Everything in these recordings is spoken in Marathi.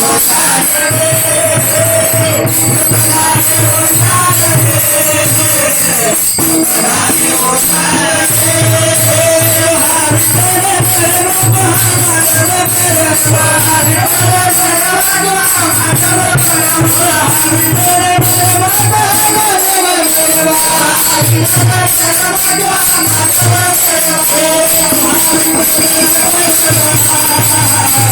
I'm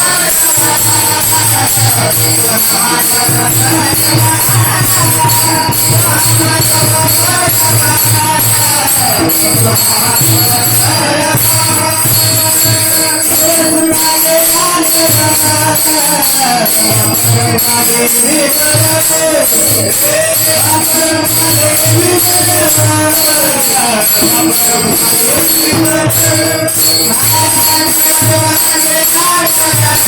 I'm I'm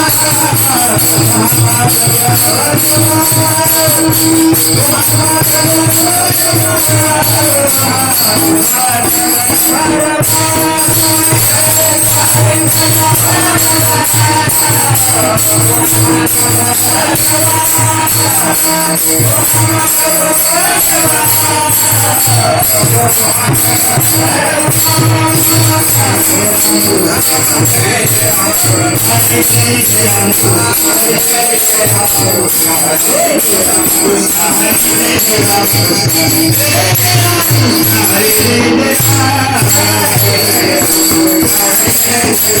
Thank you. I'm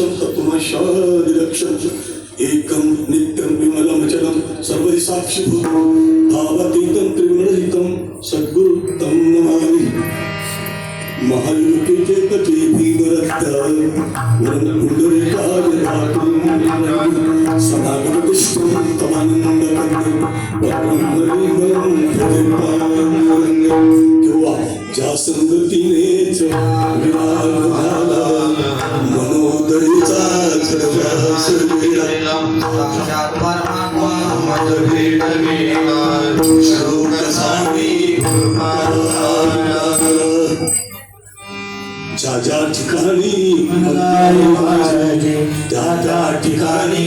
सदृशं तत्त्वमशादिलक्षं एकं नित्यं विमलमचलं सर्वदि साक्षिभूतं भावातीतं त्रिगुणरहितं सद्गुरु तं नमामि महायुतीचे कटी भीमरत्याय वरनकुंडलिकाय धातुं जाजा ठिकाणी दादा ठिकाणी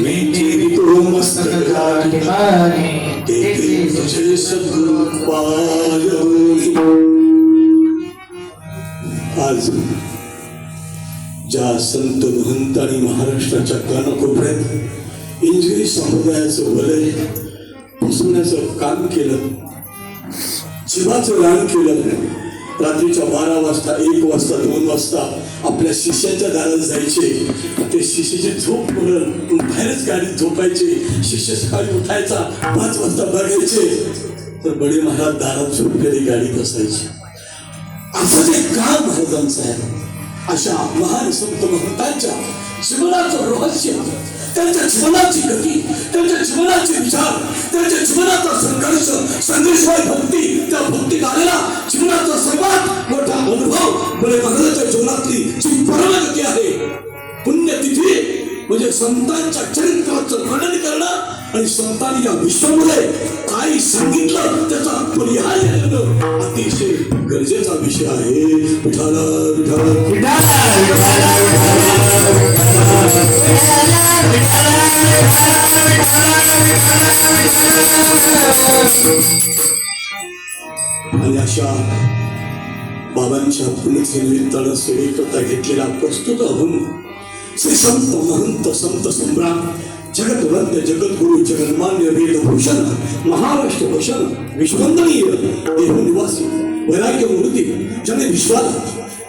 मी तेरी तो मस्त ठिकाणी तुझे सद्गुरु आज ज्या संत महंत महाराष्ट्राच्या कानाकोपऱ्यात इंजुरी संप्रदायाचं वलय पुसण्याचं काम केलं जीवाचं रान केलं. रात्रीच्या बारा वाजता एक वाजता दोन वाजता आपल्या शिष्याच्या दारात जायचे. ते शिष्याची झोप बाहेरच गाडीत झोपायचे. शिष्य सकाळी उठायचा पाच वाजता बघायचे. तर बडे महाराज दारात झोपलेली गाडीत असायची असं जे काम महाराजांचं आहे. अशा महान संत महंतांच्या जीवनाचं रहस्य त्यांच्या जीवनाची गती त्यांच्या जीवनाचे विचार त्यांच्या जीवनाचा संघर्ष संघर्षवाय भक्ती त्या भक्तीत आलेला जीवनाचा सर्वात मोठा अनुभव बळे महाराजांच्या जीवनातली जी परमगती आहे पुण्यतिथी म्हणजे संतांच्या चरित्राचं मनन करणं आणि संतांनी या विश्वामध्ये काय सांगितलं त्याचा परिहार करणं अतिशय गरजेचा विषय आहे. विठाला विठाला आणि अशा बाबांच्या पुण्यनिमित्तानं सेवेकरता घेतलेला प्रस्तुत अभंग श्री संत महंत संत सम्राट जगतवंत जगद्गुरु जगन्मान्य वेदभूषण महाराष्ट्र भूषण विश्वंदनीय देहनिवासी वैराग्य मूर्ती ज्याने विश्वाला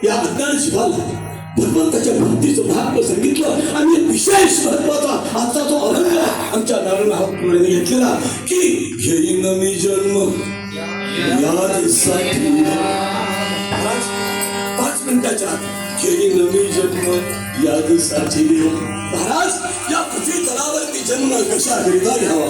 या अज्ञान शिवाला भगवंताच्या भक्तीचं भाग्य सांगितलं आणि विशेष महत्त्वाचा आजचा तो अभंग आमच्या नारायण हातपुढे घेतलेला की घेईन मी जन्म. यासाठी पाच पाच मिनिटाच्या घेईन मी जन्म. यादीसाठी महाराज या पृथ्वी तलावरती जन्म कशा करिता घ्यावा?